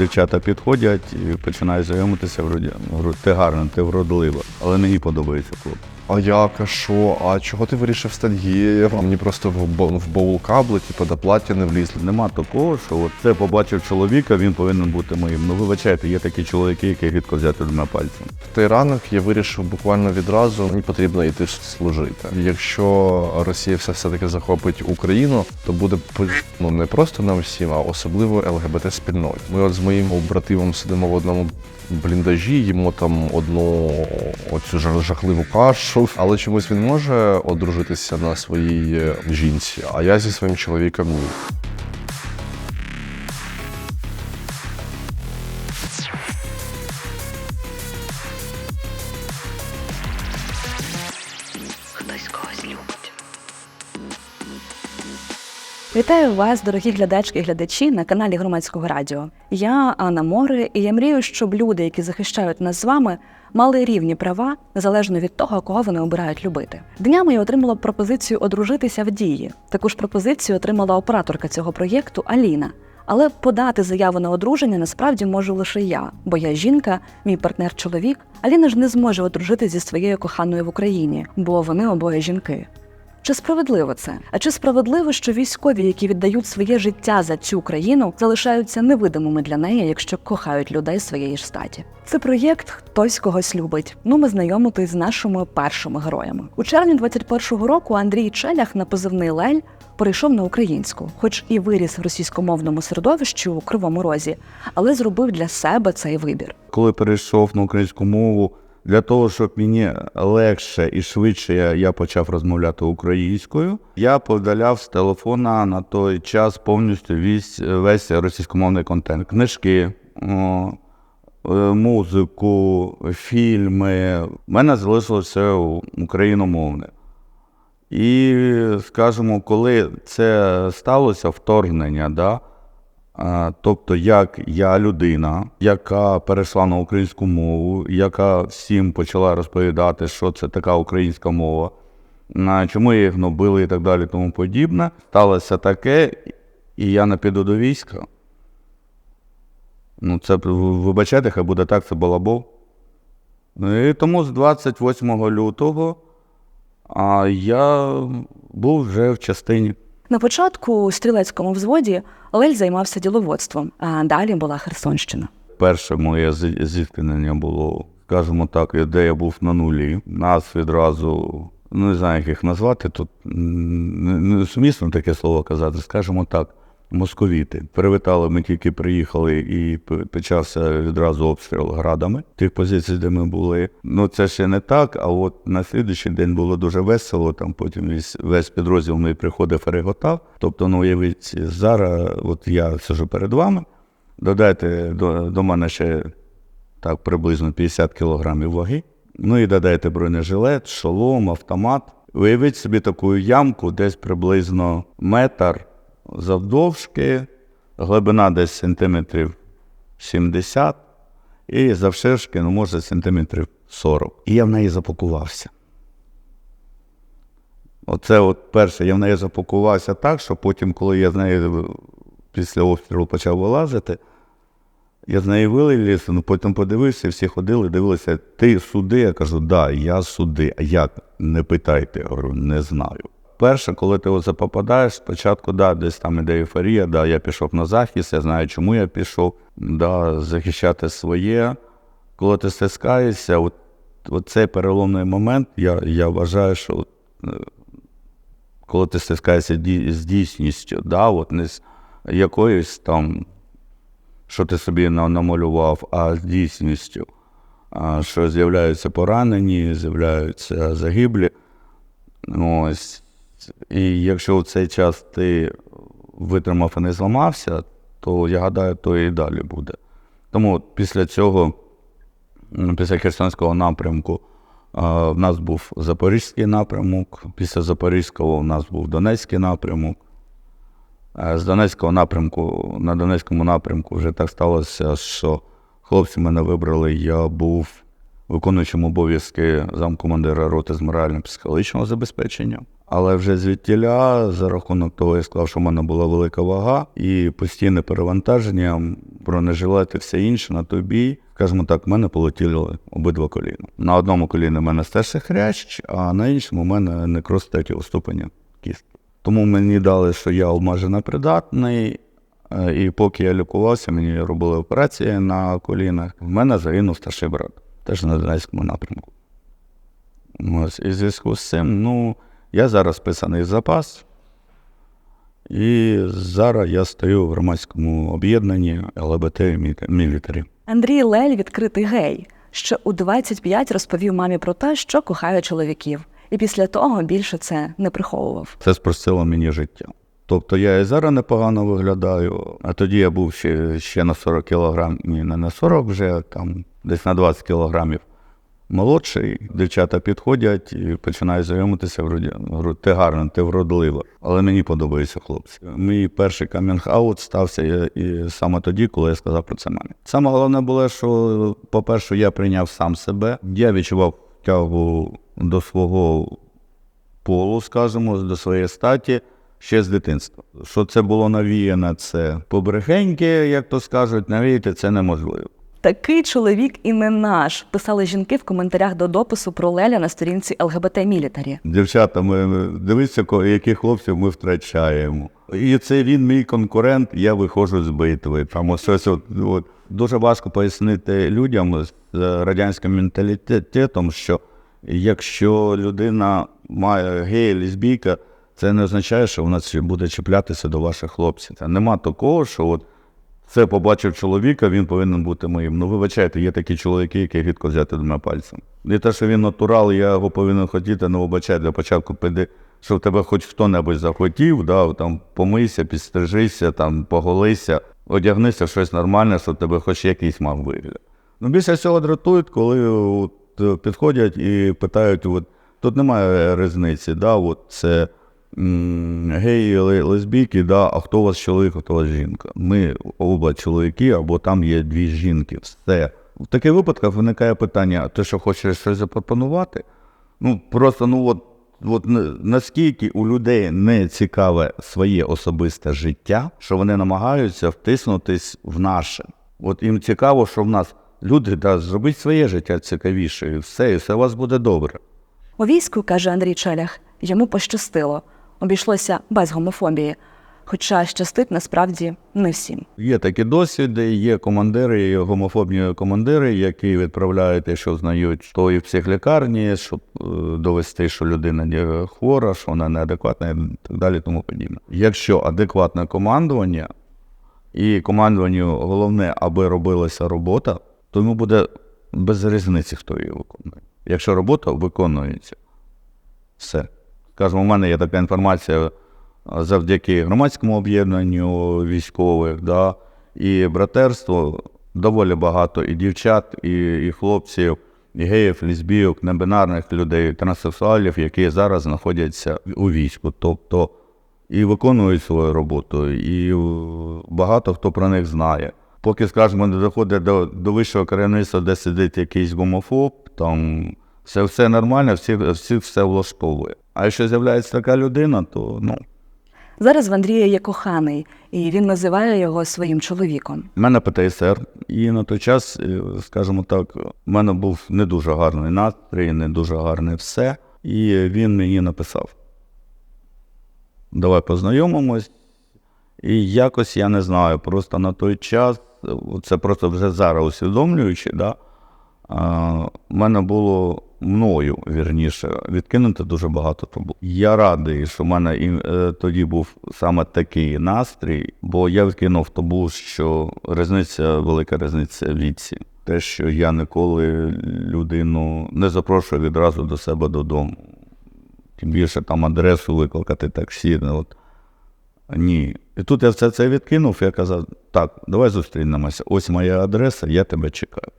дівчата підходять і починають знайомитися, вроді, ти гарна, ти вродлива, але мені подобається хлопець. А як, а? А чого ти вирішив стати? А мені просто в, бо- в боул кабли, типу, до плаття не влізли. Нема такого, що от це побачив чоловіка, він повинен бути моїм. Ну вибачайте, є такі чоловіки, які рідко взяти двома пальцем. В той ранок я вирішив буквально відразу, мені потрібно йти служити. Якщо Росія все все-таки захопить Україну, то буде по- ну, не просто нам всім, а особливо ЛГБТ спільноті. Ми от з моїм бративом сидимо в одному бліндажі, їмо там одну оцю жах- жахливу кашу, але чомусь він може одружитися на своїй е, жінці, а я зі своїм чоловіком ні. Вітаю вас, дорогі глядачки і глядачі на каналі Громадського радіо. Я Анна Море, і я мрію, щоб люди, які захищають нас з вами, мали рівні права незалежно від того, кого вони обирають любити. Днями я отримала пропозицію одружитися в дії. Таку ж пропозицію отримала операторка цього проєкту Аліна. Але подати заяву на одруження насправді можу лише я, бо я жінка, мій партнер чоловік. Аліна ж не зможе одружитися зі своєю коханою в Україні, бо вони обоє жінки. Чи справедливо це? А чи справедливо, що військові, які віддають своє життя за цю країну, залишаються невидимими для неї, якщо кохають людей своєї ж статі? Це проєкт Хтось когось любить. Ну, ми знайомитись з нашими першими героями. У червні 21-го року Андрій Челях на позивний Лель перейшов на українську, хоч і виріс в російськомовному середовищі у Кривому Розі, але зробив для себе цей вибір. Коли перейшов на українську мову, для того, щоб мені легше і швидше я, почав розмовляти українською, я подаляв з телефона на той час повністю весь, весь російськомовний контент. Книжки, о, е, музику, фільми. У мене залишилося україномовне. І, скажімо, коли це сталося, вторгнення, да, Тобто, як я людина, яка перейшла на українську мову, яка всім почала розповідати, що це така українська мова, чому їх гнобили і так далі, тому подібне, сталося таке, і я не піду до війська. Ну, це ви- вибачайте, хай буде так, це балабол. Ну, І тому з 28 лютого а, я був вже в частині. На початку у стрілецькому взводі Лель займався діловодством, а далі була Херсонщина. Перше моє зі- зіткнення було, скажімо так, де я був на нулі. Нас відразу, ну не знаю, як їх назвати, тут не сумісно таке слово казати, скажімо так, московіти. Привітали, ми тільки приїхали і почався відразу обстріл градами тих позицій, де ми були. Ну це ще не так, а от на слідуючий день було дуже весело. Там потім весь, підрозділ мій приходив реготав. Тобто, ну уявіть, зараз от я сижу перед вами. Додайте до, до мене ще так приблизно 50 кілограмів ваги. Ну і додайте бронежилет, шолом, автомат. Уявіть собі таку ямку, десь приблизно метр завдовжки, глибина десь сантиметрів 70, і завширшки, ну, може, сантиметрів 40. І я в неї запакувався. Оце от перше, я в неї запакувався так, що потім, коли я з неї після обстрілу почав вилазити, я з неї виліз, ну потім подивився, всі ходили, дивилися, ти суди? Я кажу, да, я суди. А як? Не питайте, я говорю, не знаю. Перше, коли ти оце попадаєш, спочатку, да, десь там іде ейфорія, да, я пішов на захист, я знаю, чому я пішов, да, захищати своє. Коли ти стискаєшся, от, от цей переломний момент, я, я вважаю, що от, е, коли ти стискаєшся з дійсністю, да, от не з якоюсь там що ти собі намалював, а з дійсністю, що з'являються поранені, з'являються загиблі. Ось. І якщо в цей час ти витримав і не зламався, то я гадаю, то і далі буде. Тому після цього, після Херсонського напрямку, в нас був Запорізький напрямок, після Запорізького в нас був Донецький напрямок. З Донецького напрямку, на Донецькому напрямку вже так сталося, що хлопці мене вибрали. Я був виконуючим обов'язки замкомандира роти з морально-психологічного забезпечення. Але вже звідтіля, за рахунок того, я сказав, що в мене була велика вага і постійне перевантаження, бронежилет і все інше на той бій. Скажімо так, в мене полетіли обидва коліна. На одному коліні в мене стерся хрящ, а на іншому в мене некроз третього ступеня кістки. Тому мені дали, що я обмежено придатний, е, і поки я лікувався, мені робили операції на колінах. В мене загинув старший брат, теж на Донецькому напрямку. Ось, і в зв'язку з цим, ну, я зараз списаний в запас. І зараз я стою в громадському об'єднанні ЛГБТ Мілітарі. Андрій Лель відкритий гей. Ще у 25 розповів мамі про те, що кохає чоловіків, і після того більше це не приховував. Це спростило мені життя. Тобто я і зараз непогано виглядаю, а тоді я був ще, ще на 40 кілограм, ні, не на 40 вже, там десь на 20 кілограмів молодший. Дівчата підходять і починають знайомитися, говорю, ти гарна, ти вродлива. Але мені подобаються хлопці. Мій перший камінг-аут стався я- і саме тоді, коли я сказав про це мамі. Саме головне було, що, по-перше, я прийняв сам себе. Я відчував тягу до свого полу, скажімо, до своєї статі ще з дитинства. Що це було навіяно, це побрехеньки, як то скажуть, навіяти це неможливо. Такий чоловік і не наш, писали жінки в коментарях до допису про Леля на сторінці ЛГБТ Мілітарі. Дівчата, ми дивіться, яких хлопців ми втрачаємо. І це він мій конкурент, я виходжу з битви. Там ось ось от, от. Дуже важко пояснити людям з радянським менталітетом, що якщо людина має гея, лесбійка, це не означає, що вона буде чіплятися до ваших хлопців. Та Нема такого, що от це побачив чоловіка, він повинен бути моїм. Ну, вибачайте, є такі чоловіки, які рідко взяти двома пальцем. І те, що він натурал, я його повинен хотіти, ну вибачай, для початку піди, щоб тебе хоч хто-небудь захотів, да, там помийся, підстрижися, там поголися, одягнися щось нормальне, щоб тебе хоч якийсь мав вигляд. Ну, більше всього дратують, коли от, підходять і питають, от, тут немає різниці, да, от це геї, лесбійки, да, а хто у вас чоловік, а хто у вас жінка. Ми оба чоловіки, або там є дві жінки. Все. В таких випадках виникає питання: ти що хочеш щось запропонувати? Ну, просто ну от, от наскільки у людей не цікаве своє особисте життя, що вони намагаються втиснутись в наше. От їм цікаво, що в нас люди, да, зробіть своє життя цікавіше, і все, і все у вас буде добре. У війську, каже Андрій Челях, йому пощастило. Обійшлося без гомофобії. Хоча щастить насправді не всім. Є такі досвіди, є командири, гомофобні командири, які відправляють, якщо знають, то і в психлікарні, щоб е, довести, що людина не хвора, що вона неадекватна і так далі, тому подібне. Якщо адекватне командування, і командуванню головне, аби робилася робота, то йому буде без різниці, хто її виконує. Якщо робота виконується, все. Скажімо, у мене є така інформація завдяки громадському об'єднанню військових, да, і братерству доволі багато і дівчат, і, і хлопців, і геїв, лесбійок, небинарних людей, транссексуалів, які зараз знаходяться у війську. Тобто і виконують свою роботу, і е, багато хто про них знає. Поки, скажімо, не доходить до, до вищого керівництва, де сидить якийсь гомофоб, там все, все нормально, всі, всі все влаштовує. А якщо з'являється така людина, то ну. Зараз в Андрія є коханий, і він називає його своїм чоловіком. У мене ПТСР, і на той час, е, скажімо так, в мене був не дуже гарний настрій, не дуже гарне все. І він мені написав: Давай познайомимось. І якось я не знаю, просто на той час, це просто вже зараз усвідомлюючи, да, в мене було мною, вірніше, відкинуто дуже багато турбот. Я радий, що в мене і, е, тоді був саме такий настрій, бо я відкинув тому, що різниця, велика різниця в віці. Те, що я ніколи людину не запрошую відразу до себе додому. Тим більше там адресу викликати таксі. ну, От. Ні. І тут я все це відкинув, я казав, так, давай зустрінемося. Ось моя адреса, я тебе чекаю.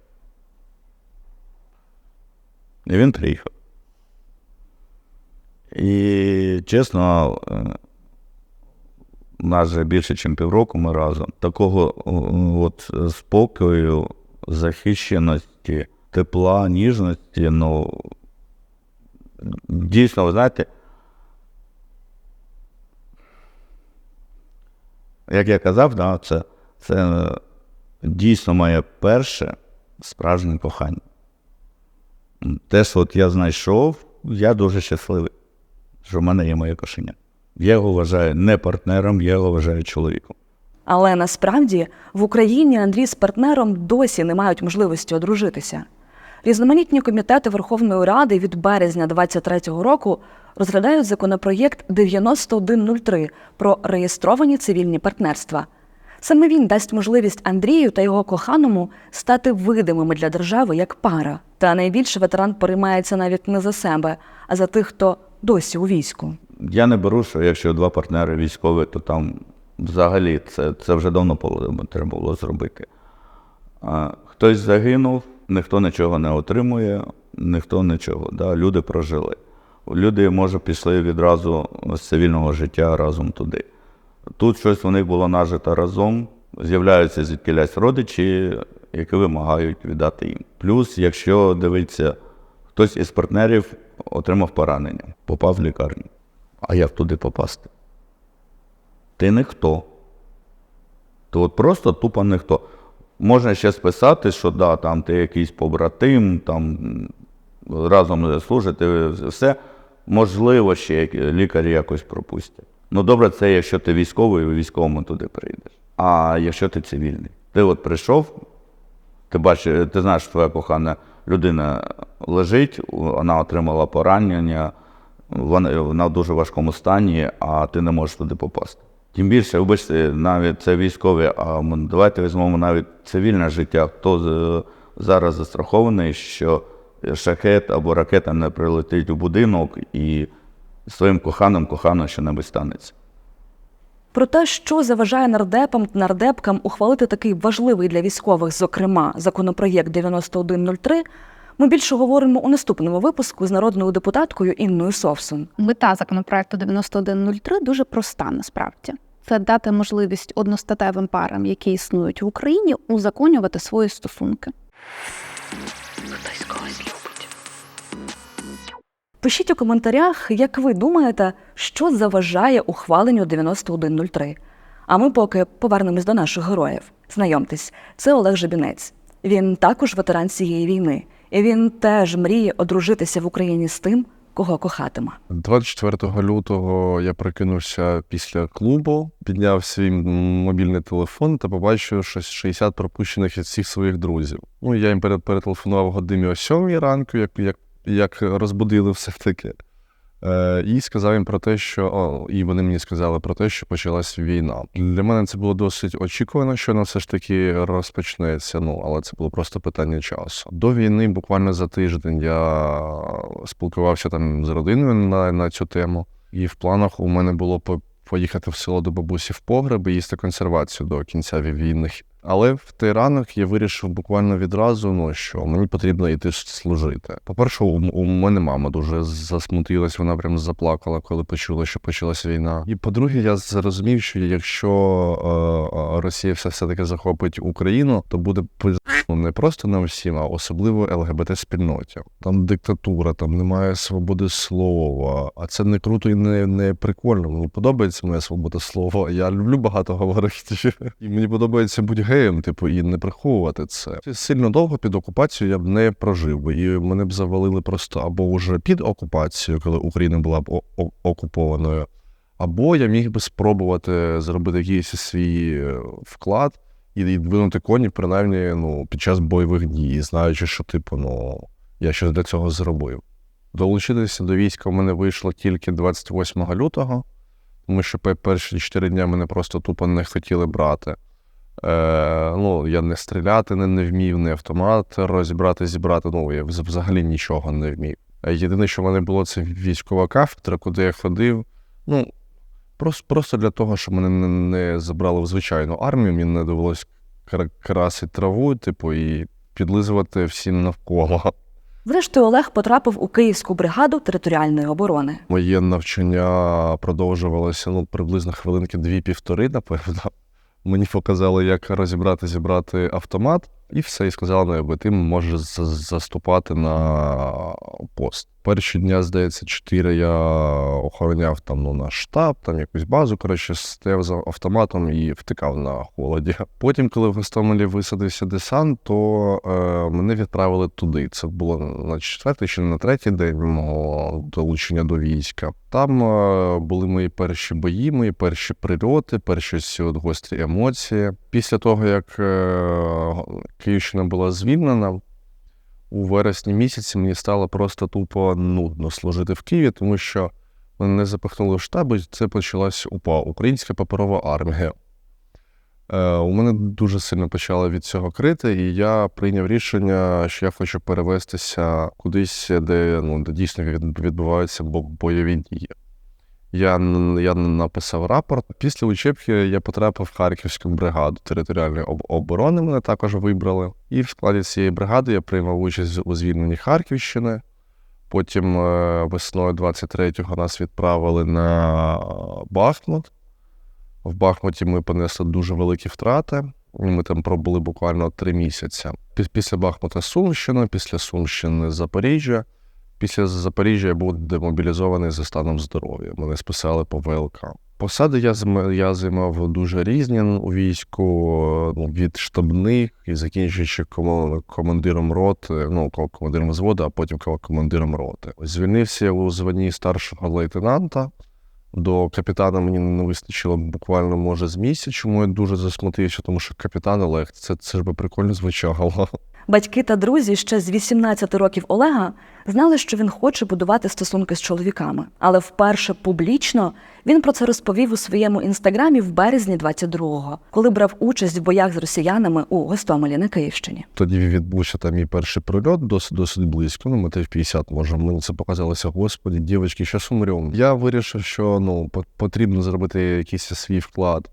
І він приїхав. І чесно, е, у нас вже більше, ніж півроку ми разом. Такого от спокою, захищеності, тепла, ніжності, ну дійсно, ви знаєте, як я казав, да, це, це дійсно моє перше справжнє кохання. Те, що от я знайшов, я дуже щасливий, що в мене є моє кошеня. Я його вважаю не партнером, я його вважаю чоловіком. Але насправді в Україні Андрій з партнером досі не мають можливості одружитися. Різноманітні комітети Верховної Ради від березня 2023 року розглядають законопроєкт 9103 про реєстровані цивільні партнерства. Саме він дасть можливість Андрію та його коханому стати видимими для держави як пара. Та найбільше ветеран переймається навіть не за себе, а за тих, хто досі у війську. Я не беру, що якщо два партнери військові, то там взагалі це, це вже давно треба було зробити. А, хтось загинув, ніхто нічого не отримує, ніхто нічого. Да? Люди прожили. Люди, може, пішли відразу з цивільного життя разом туди. Тут щось у них було нажито разом, з'являються звідкілясь родичі, які вимагають віддати їм. Плюс, якщо дивиться, хтось із партнерів отримав поранення, попав в лікарню. А як туди попасти? Ти ніхто. Ти от просто тупо ніхто. Можна ще списати, що да, там ти якийсь побратим, там разом служите, все. Можливо, ще лікарі якось пропустять. Ну добре, це якщо ти військовий, і військовому туди прийдеш. А якщо ти цивільний, ти от прийшов, ти бачиш, ти знаєш, твоя кохана людина лежить, вона отримала поранення, вона, вона в дуже важкому стані, а ти не можеш туди попасти. Тим більше, вибачте, навіть це військові, а давайте візьмемо навіть цивільне життя. Хто зараз застрахований, що шахет або ракета не прилетить у будинок і своїм коханим кохано що-небудь станеться. Про те, що заважає нардепам та нардепкам ухвалити такий важливий для військових, зокрема, законопроєкт 9103, ми більше говоримо у наступному випуску з народною депутаткою Інною Совсун. Мета законопроекту 9103 дуже проста насправді. Це дати можливість одностатевим парам, які існують в Україні, узаконювати свої стосунки. Пишіть у коментарях, як ви думаєте, що заважає ухваленню 9103. А ми поки повернемось до наших героїв. Знайомтесь, це Олег Жебінець. Він також ветеран цієї війни, і він теж мріє одружитися в Україні з тим, кого кохатиме. 24 лютого я прокинувся після клубу, підняв свій мобільний телефон та побачив щось 60 пропущених від всіх своїх друзів. Ну, я їм пере- перетелефонував годині о 7 ранку, як, як, як розбудили все-таки. Е, і сказав їм про те, що о, і вони мені сказали про те, що почалась війна. Для мене це було досить очікувано, що вона все ж таки розпочнеться. Ну але це було просто питання часу. До війни, буквально за тиждень, я спілкувався там з родиною на, на цю тему, і в планах у мене було поїхати в село до бабусі в погреб і їсти консервацію до кінця війни. Але в той ранок я вирішив буквально відразу, ну що мені потрібно йти служити. По-перше, у, у мене мама дуже засмутилась, вона прям заплакала, коли почула, що почалася війна. І по-друге, я зрозумів, що якщо е, е, Росія все все таки захопить Україну, то буде ну, не просто нам всім, а особливо ЛГБТ спільноті. Там диктатура, там немає свободи слова. А це не круто і не, не прикольно. Мені подобається моя свобода слова. Я люблю багато говорити. І мені подобається бути геєм, типу, і не приховувати це. Сильно довго під окупацією я б не прожив би, і мене б завалили просто або вже під окупацією, коли Україна була б окупованою. Або я міг би спробувати зробити якийсь свій е, вклад і, і двинути коні, принаймні, ну, під час бойових дій, знаючи, що, типу, ну, я щось для цього зробив. Долучитися до війська в мене вийшло тільки 28 лютого, тому що перші 4 дні мене просто тупо не хотіли брати. Е, ну, я не стріляти не, не вмів, не автомат розібрати, зібрати. Ну, я взагалі нічого не вмів. Е, Єдине, що в мене було, це військова кафедра, куди я ходив. Ну, просто, просто для того, щоб мене не, не забрали в звичайну армію, мені не довелось красити траву, типу, і підлизувати всім навколо. Зрештою, Олег потрапив у Київську бригаду територіальної оборони. Моє навчання продовжувалося ну, приблизно хвилинки дві-півтори, напевно. Мені показали, як розібрати, зібрати автомат. І все, і сказали, ну, якби ти можеш заступати на пост. Перші дня, здається, чотири я охороняв там ну, наш штаб, там якусь базу. Коротше, стояв за автоматом і втикав на холоді. Потім, коли в Гостомелі висадився десант, то е, мене відправили туди. Це було на четвертий чи на третій день мого долучення до війська. Там е, були мої перші бої, мої перші прильоти, перші от гострі емоції. Після того, як е, Київщина була звільнена, у вересні місяці мені стало просто тупо нудно служити в Києві, тому що мене запихнули в штаб, і це почалась УПА Українська паперова армія. Е, у мене дуже сильно почало від цього крити, і я прийняв рішення, що я хочу перевестися кудись, де, ну, де дійсно відбуваються бо- бойові дії. Я, я написав рапорт. Після учебки я потрапив в Харківську бригаду територіальної оборони. Мене також вибрали. І в складі цієї бригади я приймав участь у звільненні Харківщини. Потім е, весною 23-го нас відправили на Бахмут. В Бахмуті ми понесли дуже великі втрати. Ми там пробули буквально три місяці. Після Бахмута Сумщина, після Сумщини Запоріжжя. Після Запоріжжя я був демобілізований за станом здоров'я. Мене списали по ВЛК. Посади я, я займав дуже різні у війську, ну, від штабних і закінчуючи командиром роти, ну, ко- командиром взводу, а потім ко- командиром роти. Звільнився у званні старшого лейтенанта. До капітана мені не вистачило буквально, може, з місяця, чому я дуже засмутився, тому що капітан Олег, це, це ж би прикольно звучало. Батьки та друзі ще з 18 років Олега знали, що він хоче будувати стосунки з чоловіками. Але вперше публічно він про це розповів у своєму інстаграмі в березні 22-го, коли брав участь в боях з росіянами у Гостомелі на Київщині. Тоді відбувся там мій перший прильот досить, досить близько. Ну, метрів 50, може. Мені це показалося, господі, дівчатки, зараз умрем. Я вирішив, що ну, по- потрібно зробити якийсь свій вклад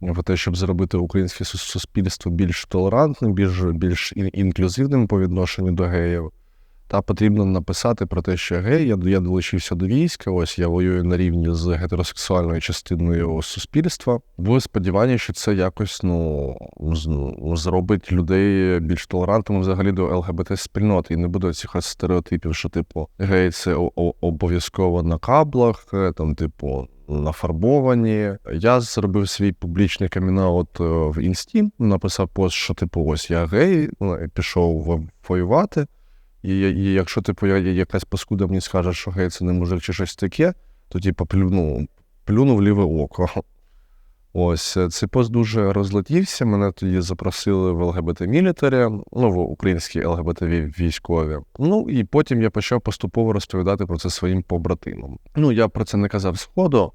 в те, щоб зробити українське суспільство більш толерантним, більш, більш інклюзивним по відношенню до геїв. Та потрібно написати про те, що гей, я, я долучився до війська, ось я воюю на рівні з гетеросексуальною частиною суспільства. В сподіванні, що це якось ну, зробить людей більш толерантними взагалі до ЛГБТ-спільноти. І не буде цих стереотипів, що, типу, гей, це обов'язково на каблах, там, типу, нафарбовані. Я зробив свій публічний камінаут е, в інсті, написав пост, що типу, ось я гей, ну, пішов воювати. І, і якщо типу якась паскуда мені скаже, що гей, це не мужик чи щось таке, то типу плюну, плюну в ліве око. Ось е, цей пост дуже розлетівся. Мене тоді запросили в ЛГБТ мілітарі, ну в українські ЛГБТ військові. Ну і потім я почав поступово розповідати про це своїм побратимам. Ну я про це не казав сходу.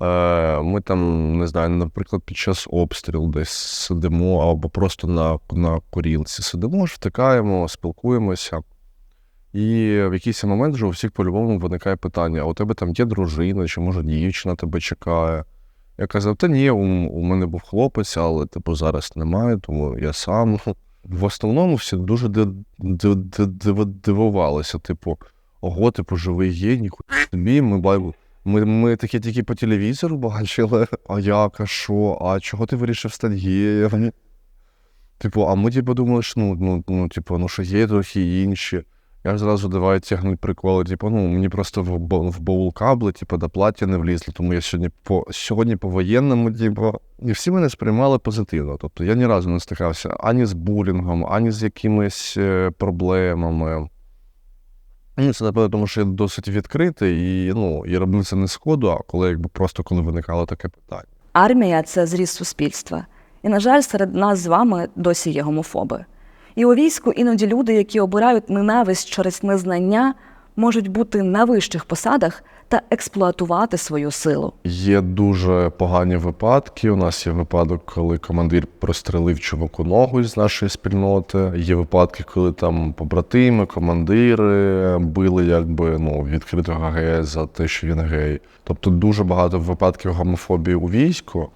Е, Ми там, не знаю, наприклад, під час обстрілу десь сидимо або просто на, на курілці сидимо, ж втикаємо, спілкуємося. І в якийсь момент вже у всіх по-любому виникає питання: а у тебе там є дружина, чи може дівчина тебе чекає? Я казав, та ні, у, у мене був хлопець, але типу зараз немає, тому я сам. В основному всі дуже дивувалися, типу, ого, типу, живий є, ніхуя собі, ми бачимо. Ми, ми таке тільки по телевізору бачили, а як, а що, а чого ти вирішив стати геєм? Типу, а ми типу думали, що ну, ну, ну, типу, ну, що є трохи інші. Я зразу давай тягнуть приколи. Типу, ну мені просто в, в боул кабли, типу, до плаття не влізли, тому я сьогодні по сьогодні по воєнному, типу, і всі мене сприймали позитивно. Тобто я ні разу не стикався ані з булінгом, ані з якимись е, проблемами. Ну, це напевно, тому що я досить відкритий і, ну, і робив це не сходу, а коли якби просто коли виникало таке питання. Армія це зріст суспільства. І, на жаль, серед нас з вами досі є гомофоби. І у війську іноді люди, які обирають ненависть через незнання, можуть бути на вищих посадах та експлуатувати свою силу. Є дуже погані випадки. У нас є випадок, коли командир прострелив чуваку ногу з нашої спільноти. Є випадки, коли там побратими, командири били якби ну відкритого гея за те, що він гей. Тобто дуже багато випадків гомофобії у війську.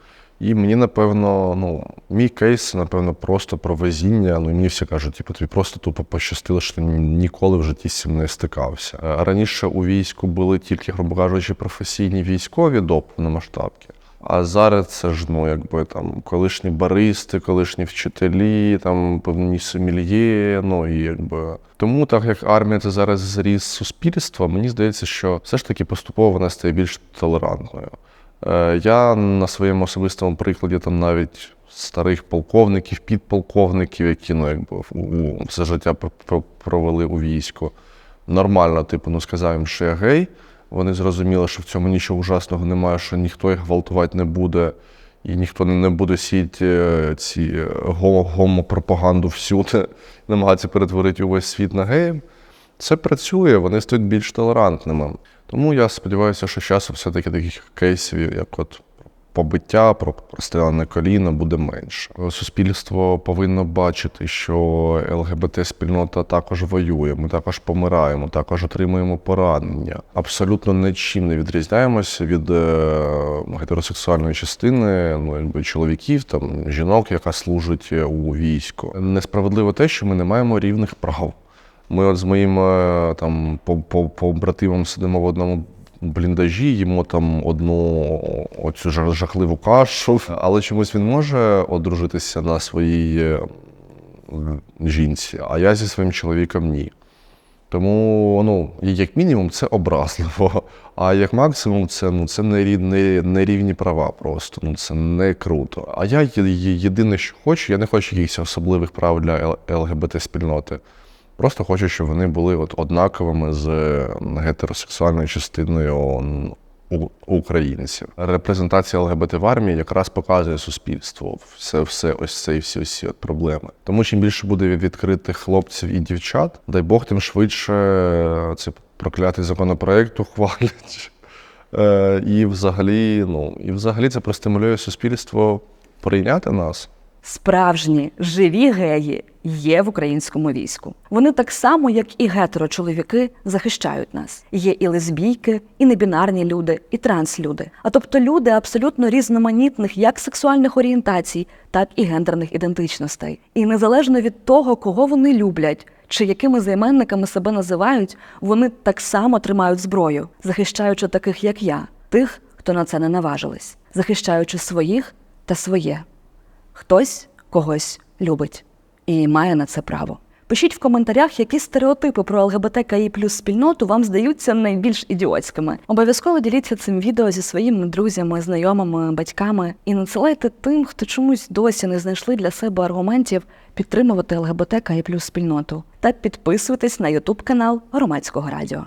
І мені, напевно, ну, мій кейс, напевно, просто про везіння. Ну, мені всі кажуть, типу, тобі просто тупо пощастило, що ти ніколи в житті з цим не стикався. Е, Раніше у війську були тільки, грубо кажучи, професійні військові до повномасштабки. А зараз це ж ну, якби там колишні баристи, колишні вчителі, там певні сомельє, ну і якби. Тому, так як армія це зараз зріз суспільства, мені здається, що все ж таки поступово вона стає більш толерантною. Е, Я на своєму особистому прикладі там навіть старих полковників, підполковників, які ну, якби, все життя пр- пр- провели у війську. Нормально, типу, ну сказав їм, що я гей. Вони зрозуміли, що в цьому нічого ужасного немає, що ніхто їх гвалтувати не буде, і ніхто не буде сіяти е, ці е, го- гомопропаганду всюди, намагатися перетворити увесь світ на геїв. Це працює, вони стають більш толерантними. Тому я сподіваюся, що часом все-таки таких кейсів, як от побиття, про простріляне коліно буде менше. Суспільство повинно бачити, що ЛГБТ-спільнота також воює, ми також помираємо, також отримуємо поранення. Абсолютно нічим не відрізняємося від е, гетеросексуальної частини, ну якби чоловіків, там жінок, яка служить у війську. Несправедливо те, що ми не маємо рівних прав. Ми от з моїм е, там по- по- побратимом сидимо в одному бліндажі, їмо там одну оцю жахливу кашу, але чомусь він може одружитися на своїй е, жінці, а я зі своїм чоловіком ні. Тому, ну, як мінімум, це образливо. А як максимум, це, ну, це нерів- не, нерівні права просто. Ну, це не круто. А я єдине, що хочу, я не хочу якихось особливих прав для ЛГБТ-спільноти. Просто хочу, щоб вони були от однаковими з е, гетеросексуальною частиною українців. Репрезентація ЛГБТ в армії якраз показує суспільству все, все ось це і всі ось от проблеми. Тому чим більше буде відкритих хлопців і дівчат, дай Бог, тим швидше е, цей проклятий законопроект ухвалять. Е, І взагалі, ну, і взагалі це простимулює суспільство прийняти нас. Справжні живі геї є в українському війську. Вони так само, як і гетерочоловіки, захищають нас. Є і лесбійки, і небінарні люди, і транслюди. А тобто люди абсолютно різноманітних як сексуальних орієнтацій, так і гендерних ідентичностей. І незалежно від того, кого вони люблять. Чи якими займенниками себе називають, вони так само тримають зброю, захищаючи таких, як я, тих, хто на це не наважились, захищаючи своїх та своє. Хтось когось любить і має на це право. Пишіть в коментарях, які стереотипи про ЛГБТКІ плюс спільноту вам здаються найбільш ідіотськими. Обов'язково діліться цим відео зі своїми друзями, знайомими, батьками і надсилайте тим, хто чомусь досі не знайшли для себе аргументів підтримувати ЛГБТКІ плюс спільноту. Та підписуйтесь на Ютуб канал Громадського радіо.